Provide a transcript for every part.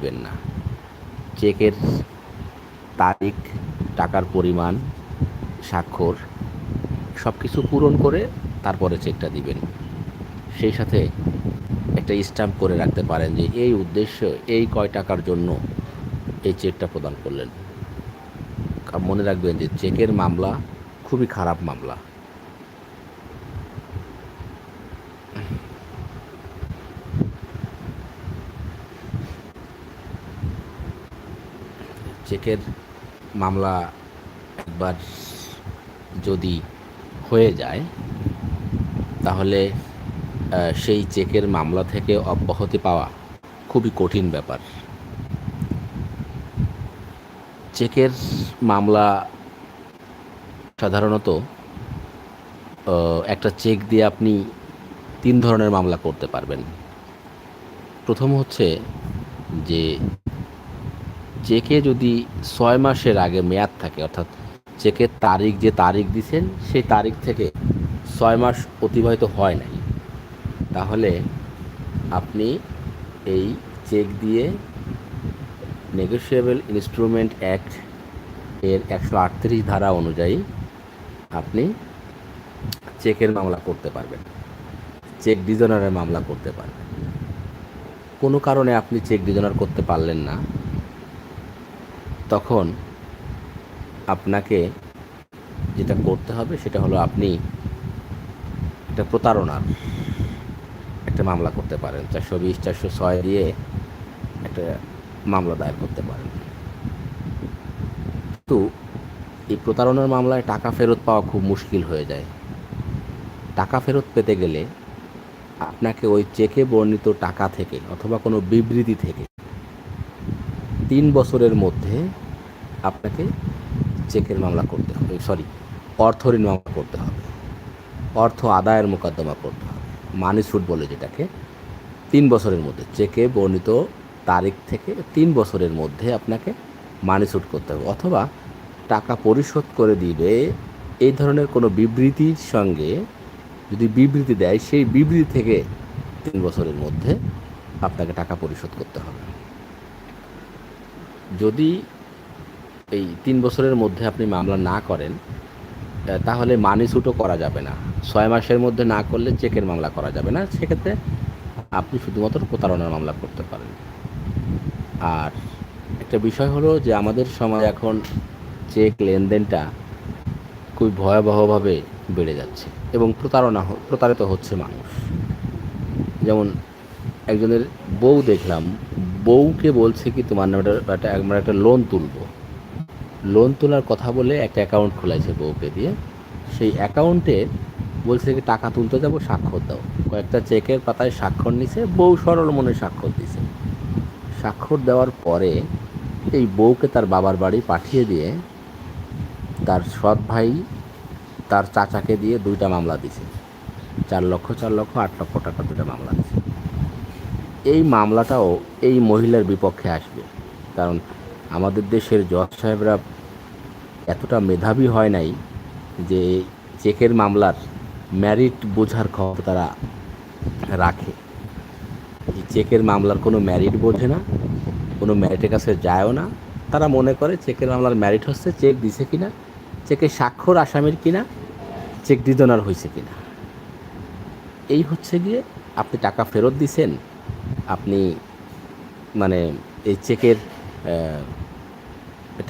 দেবেন না। চেকের তারিখ, টাকার পরিমাণ, স্বাক্ষর সব কিছু পূরণ করে তারপরে চেকটা দিবেন। সেই সাথে একটা স্ট্যাম্প করে রাখতে পারেন যে এই উদ্দেশ্য এই কয় টাকার জন্য এই চেকটা প্রদান করলেন। মনে রাখবেন যে চেকের মামলা খুবই খারাপ মামলা। চেকের মামলা একবার যদি হয়ে যায়, তাহলে সেই চেকের মামলা থেকে অব্যাহতি পাওয়া খুবই কঠিন ব্যাপার। চেকের মামলা সাধারণত একটা চেক দিয়ে আপনি তিন ধরনের মামলা করতে পারবেন। প্রথম হচ্ছে যে চেকে যদি ছয় মাসের আগে মেয়াদ থাকে, অর্থাৎ চেকের তারিখ যে তারিখ দিছেন, সেই তারিখ থেকে ছয় মাস অতিবাহিত হয় নাই, তাহলে আপনি এই চেক দিয়ে নেগোসিয়েবল ইনস্ট্রুমেন্ট অ্যাক্ট এর একশো আটত্রিশ ধারা অনুযায়ী আপনি চেকের মামলা করতে পারবেন, চেক ডিজনারের মামলা করতে পারবেন। কোনো কারণে আপনি চেক ডিজনার করতে পারলেন না। তখন আপনাকে যেটা করতে হবে সেটা হলো আপনি একটা প্রতারণার একটা মামলা করতে পারেন। চারশো বিশ, চারশো ছয় দিয়ে একটা মামলা দায়ের করতে পারেন। তো এই প্রতারণার মামলায় টাকা ফেরত পাওয়া খুব মুশকিল হয়ে যায়। টাকা ফেরত পেতে গেলে আপনাকে ওই চেকে বর্ণিত টাকা থেকে অথবা কোনো বিবৃতি থেকে তিন বছরের মধ্যে আপনাকে চেকের মামলা করতে হবে সরি অর্থ ঋণ মামলা করতে হবে। অর্থ আদায়ের মোকদ্দমা করতে হবে। মানি সুট বলে যেটাকে। তিন বছরের মধ্যে চেকে বর্ণিত তারিখ থেকে তিন বছরের মধ্যে আপনাকে মানি সুট করতে হবে, অথবা টাকা পরিশোধ করে দিবে। এই ধরনের কোনো বিবৃতির সঙ্গে যদি বিবৃতি দেয়, সেই বিবৃতি থেকে তিন বছরের মধ্যে আপনাকে টাকা পরিশোধ করতে হবে। যদি এই তিন বছরের মধ্যে আপনি মামলা না করেন তাহলে মানি সুটও করা যাবে না। ছয় মাসের মধ্যে না করলে চেকের মামলা করা যাবে না। সেক্ষেত্রে আপনি শুধুমাত্র প্রতারণার মামলা করতে পারেন। আর একটা বিষয় হলো যে আমাদের সমাজে এখন চেক লেনদেনটা খুবই ভয়াবহভাবে বেড়ে যাচ্ছে এবং প্রতারণা প্রতারিত হচ্ছে মানুষ। যেমন একজনের বউ দেখলাম, বউকে বলছে কি, তোমার নামে একটা- আমরা একটা লোন তুলবো। লোন তোলার কথা বলে একটা অ্যাকাউন্ট খোলাইছে বউকে দিয়ে। সেই অ্যাকাউন্টে বলছে কি, টাকা তুলতে যাব, স্বাক্ষর দাও। কয়েকটা চেকের পাতায় স্বাক্ষর নিছে, বউ সরল মনে স্বাক্ষর দিছে। স্বাক্ষর দেওয়ার পরে এই বউকে তার বাবার বাড়ি পাঠিয়ে দিয়ে তার সৎ ভাই তার চাচাকে দিয়ে দুইটা মামলা দিছে। চার লক্ষ চার লক্ষ, আট লক্ষ টাকা দুটা মামলা। এই মামলাটাও এই মহিলার বিপক্ষে আসবে। কারণ আমাদের দেশের জজ সাহেবরা এতটা মেধাবী হয় নাই যে চেকের মামলার ম্যারিট বোঝার ক্ষমতা তারা রাখে। চেকের মামলার কোনো ম্যারিট বোঝে না, কোনো ম্যারিটের কাছে যায়ও না। তারা মনে করে চেকের মামলার ম্যারিট হচ্ছে চেক দিছে কিনা চেকের স্বাক্ষর আসামির কিনা, চেক ডিজনার হয়েছে কিনা। এই হচ্ছে গিয়ে আপনি টাকা ফেরত দিছেন আপনি মানে এই চেকের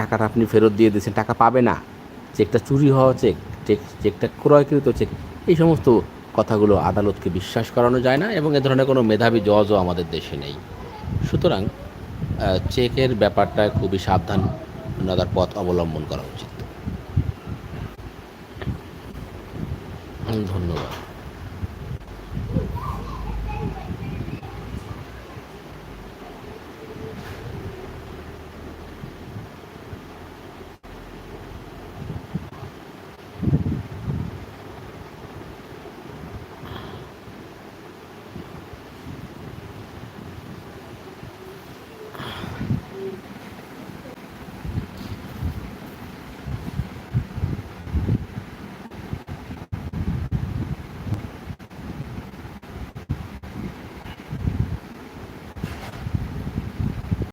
টাকাটা আপনি ফেরত দিয়ে দিয়েছেন, টাকা পাবে না। চেকটা চুরি হওয়া চেক চেক, চেকটা ক্রয়কৃত চেক। এই সমস্ত কথাগুলো আদালতকে বিশ্বাস করানো যায় না এবং এ ধরনের কোনো মেধাবী জজও আমাদের দেশে নেই। সুতরাং চেকের ব্যাপারটা খুবই সাবধান সাবধানতার পথ অবলম্বন করা উচিত। ধন্যবাদ।